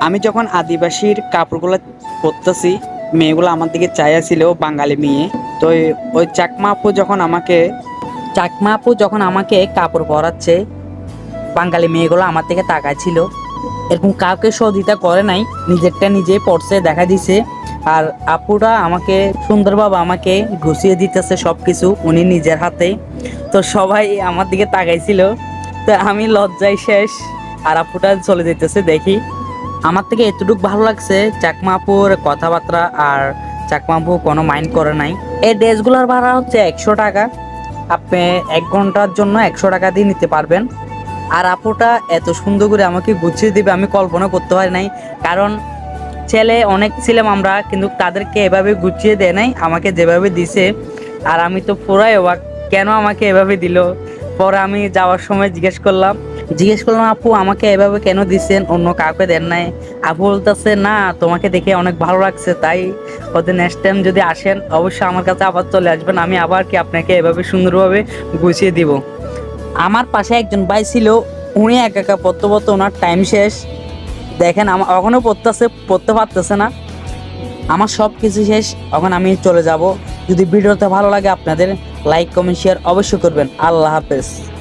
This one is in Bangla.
আমি যখন আদিবাসীর কাপড়গুলো পরতেছি, মেয়েগুলো আমার দিকে চাইয়াছিল বাঙালি মেয়ে, তো ওই- চাকমা আপু যখন আমাকে, চাকমা আপু যখন আমাকে কাপড় পরাচ্ছে, বাঙালি মেয়েগুলো আমার দিকে তাকাইছিল। এরকম কাউকে সহযোগিতা করে নাই, নিজেরটা নিজেই পড়ছে দেখা দিছে। আর আপুরা আমাকে সুন্দরভাবে আমাকে গুছিয়ে দিতেছে সব কিছু উনি নিজের হাতে। তো সবাই আমার দিকে তাকাইছিল। তো আমি লজ্জায় শেষ, আর আপুটা চলে যেতেছে দেখি। আমার থেকে এতটুকু ভালো লাগছে চাকমা আপুর কথাবার্তা আর চাকমা আপু কোনো মাইন্ড করে নাই। এই ড্রেসগুলোর ভাড়া হচ্ছে একশো টাকা। আপনি এক ঘণ্টার জন্য একশো টাকা দিয়ে নিতে পারবেন। আর আপুটা এত সুন্দর করে আমাকে গুছিয়ে দিবে, আমি কল্পনা করতে পারি নাই। কারণ ছেলে, অনেক ছিলাম আমরা, কিন্তু তাদেরকে এভাবে গুছিয়ে দেয় নাই, আমাকে যেভাবে দিছে। আর আমি তো পুরাই অবাক, কেন আমাকে এভাবে দিল? পরে আমি যাওয়ার সময় জিজ্ঞেস করলাম জিজ্ঞেস করলাম, আপু, আমাকে এভাবে কেন দিচ্ছেন অন্য কাউকে দেন নাই। আপু বলতেছে, না, তোমাকে দেখে অনেক ভালো লাগছে, তাই ওদের নেক্সট টাইম যদি আসেন, অবশ্যই আমার কাছে আবার চলে আসবেন। আমি আবার কি আপনাকে এভাবে সুন্দরভাবে গুছিয়ে দিব? আমার পাশে একজন ভাই ছিল, উনি একা একা পড়তে পড়তে ওনার টাইম শেষ। দেখেন আমার এখনও পড়তেছে, পড়তে পারতেছে না। আমার সব কিছু শেষ, এখন আমি চলে যাব। যদি ভিডিওতে ভালো লাগে আপনাদের লাইক কমেন্ট শেয়ার অবশ্যই করবেন। আল্লাহ হাফেজ।